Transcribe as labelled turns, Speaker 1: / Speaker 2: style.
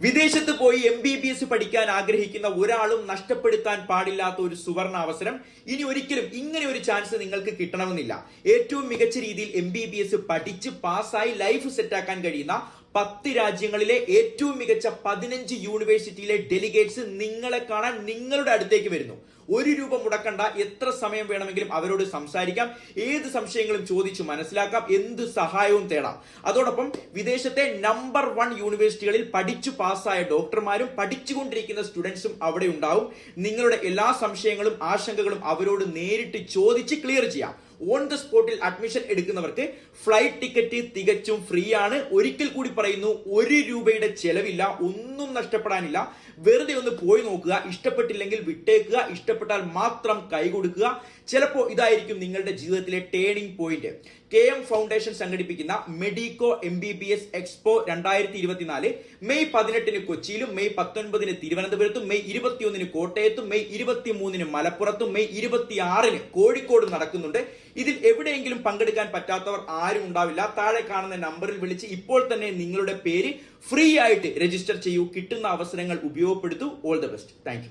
Speaker 1: വിദേശത്ത് പോയി M B B S പഠിക്കാൻ ആഗ്രഹിക്കുന്ന ഒരാളും നഷ്ടപ്പെടുത്താൻ പാടില്ലാത്ത ഒരു സുവർണ അവസരം ഇനി ഒരിക്കലും ഇങ്ങനെ ഒരു ചാൻസ് നിങ്ങൾക്ക് കിട്ടണമെന്നില്ല. ഏറ്റവും മികച്ച രീതിയിൽ എം ബി ബി എസ് പഠിച്ച് പാസ്സായി ലൈഫ് സെറ്റാക്കാൻ കഴിയുന്ന പത്ത് രാജ്യങ്ങളിലെ ഏറ്റവും മികച്ച പതിനഞ്ച് യൂണിവേഴ്സിറ്റിയിലെ ഡെലിഗേറ്റ്സ് നിങ്ങളെ കാണാൻ നിങ്ങളുടെ അടുത്തേക്ക് വരുന്നു. ഒരു രൂപ മുടക്കണ്ട എത്ര സമയം വേണമെങ്കിലും അവരോട് സംസാരിക്കാം. ഏത് സംശയങ്ങളും ചോദിച്ചു മനസ്സിലാക്കാം. എന്ത് സഹായവും തേടാം. അതോടൊപ്പം വിദേശത്തെ നമ്പർ വൺ യൂണിവേഴ്സിറ്റികളിൽ പഠിച്ചു പാസ്സായ ഡോക്ടർമാരും പഠിച്ചുകൊണ്ടിരിക്കുന്ന സ്റ്റുഡൻസും അവിടെ ഉണ്ടാവും. നിങ്ങളുടെ എല്ലാ സംശയങ്ങളും ആശങ്കകളും അവരോട് നേരിട്ട് ചോദിച്ച് ക്ലിയർ ചെയ്യാം. ഓൺ ദ സ്പോട്ടിൽ അഡ്മിഷൻ എടുക്കുന്നവർക്ക് ഫ്ലൈറ്റ് ടിക്കറ്റ് തികച്ചും ഫ്രീ ആണ്. ഒരിക്കൽ കൂടി പറയുന്നു ഒരു രൂപയുടെ ചെലവില്ല ഒന്നും നഷ്ടപ്പെടാനില്ല. വെറുതെ ഒന്ന് പോയി നോക്കുക ഇഷ്ടപ്പെട്ടില്ലെങ്കിൽ വിട്ടേക്കുക ഇഷ്ടപ്പെട്ടാൽ മാത്രം കൈ കൊടുക്കുക. ചിലപ്പോൾ ഇതായിരിക്കും നിങ്ങളുടെ ജീവിതത്തിലെ turning point K M foundation സംഘടിപ്പിക്കുന്ന medico M B B S expo രണ്ടായിരത്തി ഇരുപത്തിനാല് മെയ് പതിനെട്ടിന് കൊച്ചിയിലും മെയ് പത്തൊൻപതിന് തിരുവനന്തപുരത്തും മെയ് ഇരുപത്തിയൊന്നിന് കോട്ടയത്തും മെയ് ഇരുപത്തിമൂന്നിന് മലപ്പുറത്തും മെയ് ഇരുപത്തിയാറിന് കോഴിക്കോടും നടക്കുന്നുണ്ട്. ഇതിൽ എവിടെയെങ്കിലും പങ്കെടുക്കാൻ പറ്റാത്തവർ ആരും ഉണ്ടാവില്ല. താഴെ കാണുന്ന നമ്പറിൽ വിളിച്ച് ഇപ്പോൾ തന്നെ നിങ്ങളുടെ പേര് ഫ്രീ ആയിട്ട് രജിസ്റ്റർ ചെയ്യൂ. കിട്ടുന്ന അവസരങ്ങൾ ഉപയോഗപ്പെടുത്തൂ. All the best thank